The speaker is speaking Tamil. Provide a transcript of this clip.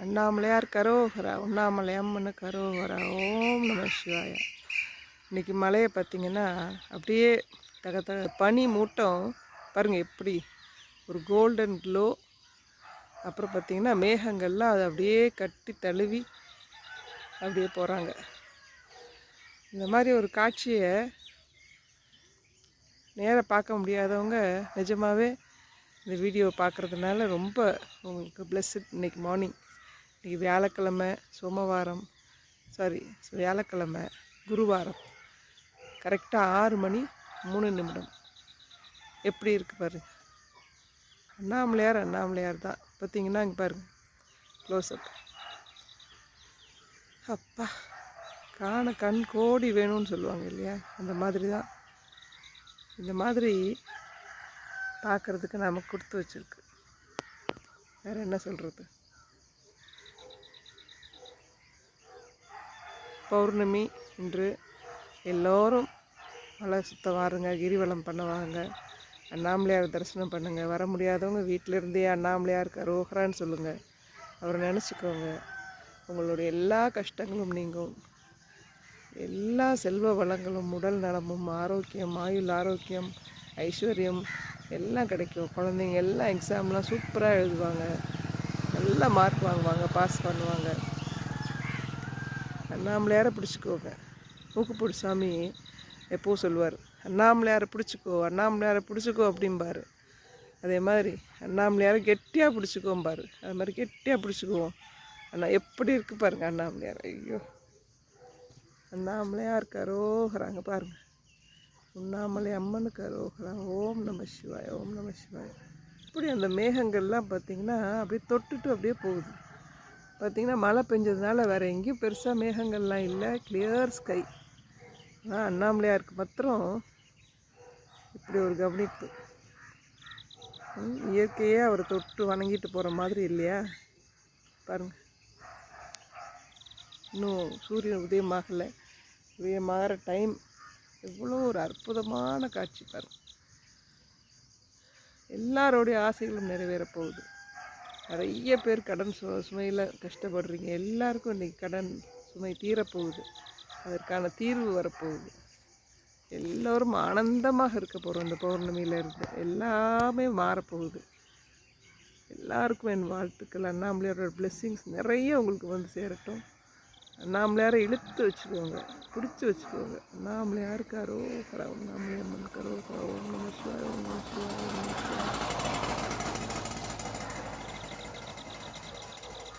அண்ணாமலையார் கரோகரா உண்ணாமலை அம்மனு கரோகரா ஓம் நம சிவாயா. இன்றைக்கி மலையை பார்த்திங்கன்னா அப்படியே தக தக பனி மூட்டம். பாருங்கள் எப்படி? ஒரு கோல்டன் க்ளோ அப்புறம் பார்த்திங்கன்னா மேகங்கள்லாம் அதை அப்படியே கட்டி தழுவி அப்படியே போகிறாங்க இந்த மாதிரி ஒரு காட்சியை நேராக பார்க்க முடியாதவங்க நிஜமாகவே இந்த வீடியோ பார்க்குறதுனால ரொம்ப உங்களுக்கு பிளஸ்ட் இன்றைக்கி மார்னிங் இன்றைக்கி வியாழக்கிழமை சோமவாரம் சாரி வியாழக்கிழமை குருவாரம். கரெக்டாக ஆறு மணி மூணு நிமிடம். எப்படி இருக்குது பாருங்க அண்ணாமலையார் அண்ணாமலையார் தான். பார்த்தீங்கன்னா இங்கே பாருங்கள் க்ளோஸ்அப் அப்பா காண கண் கோடி வேணும்னு சொல்லுவாங்க இல்லையா? அந்த மாதிரி தான். இந்த மாதிரி பார்க்குறதுக்கு நமக்கு கொடுத்து வச்சுருக்கு. வேறு என்ன சொல்கிறது பௌர்ணமி இன்று எல்லோரும் மலை சுத்த வாருங்க கிரிவலம் பண்ணுவாங்க அண்ணாமலையார் தரிசனம் பண்ணுங்கள் வர முடியாதவங்க வீட்டிலிருந்தே அண்ணாமலையார் கரோகரான்னு சொல்லுங்கள் அவரை நினச்சிக்கோங்க. உங்களுடைய எல்லா கஷ்டங்களும் நீங்கும். எல்லா செல்வ வளங்களும் உடல் நலமும் ஆரோக்கியம் ஆயுள் ஆரோக்கியம் ஐஸ்வர்யம் எல்லாம் கிடைக்கும். குழந்தைங்க எல்லாம் எக்ஸாம்லாம் சூப்பராக எழுதுவாங்க. நல்லா மார்க் வாங்குவாங்க பாஸ் பண்ணுவாங்க. அண்ணாமலையாரை பிடிச்சிக்கோங்க. மூக்குப்பூடி சாமி எப்போ சொல்லுவார் அண்ணாமலையாரை பிடிச்சிக்கோ அண்ணாமலையாரை பிடிச்சிக்கோ அப்படிம்பார். அதே மாதிரி அண்ணாமலையாரை கெட்டியாக பிடிச்சிக்கோம்பார். அது மாதிரி கெட்டியாக பிடிச்சிக்குவோம். அண்ணா எப்படி இருக்கு பாருங்க அண்ணாமலையார். ஐயோ. அண்ணாமலையார் கரோகிறாங்க பாருங்கள் உண்ணாமலை அம்மனுக்கு அரோகரா ஓம் நம சிவாய் ஓம் நம சிவாய். இப்படி அந்த மேகங்கள்லாம் பார்த்திங்கன்னா அப்படியே தொட்டுட்டு அப்படியே போகுது. பார்த்திங்கன்னா மழை பெஞ்சதுனால வேறு எங்கேயும் பெருசாக மேகங்கள்லாம் இல்லை. கிளியர் ஸ்கை ஆனால் அண்ணாமலையாருக்கு மாத்திரம் இப்படி ஒரு கவனிப்பு. இயற்கையே அவரை தொட்டு வணங்கிட்டு போகிற மாதிரி இல்லையா? பாருங்க. இன்னும் சூரியன் உதயமாகலை உதயமாகிற டைம் எவ்வளோ ஒரு அற்புதமான காட்சி பாருங்க. எல்லாரோடைய ஆசைகளும் நிறைவேறப் போகுது. நிறைய பேர் கடன் சு சுமையில் கஷ்டப்படுறீங்க. எல்லாருக்கும் இன்றைக்கி கடன் சுமை தீரப்போகுது. அதற்கான தீர்வு வரப்போகுது. எல்லோரும் ஆனந்தமாக இருக்க போகிறோம் இந்த பௌர்ணமியிலேருந்து எல்லாமே மாறப்போகுது. எல்லாருக்கும் என் வாழ்த்துக்கள். அண்ணாமலையாரோட பிளெஸ்ஸிங்ஸ் நிறைய உங்களுக்கு வந்து சேரட்டும். அண்ணாமலையாரை இழுத்து வச்சுக்கோங்க. பிடிச்சி வச்சுக்கோங்க. அண்ணாமலையாருக்கு அரோகரா அண்ணாமலையார் மன் கரோ ஓம் நம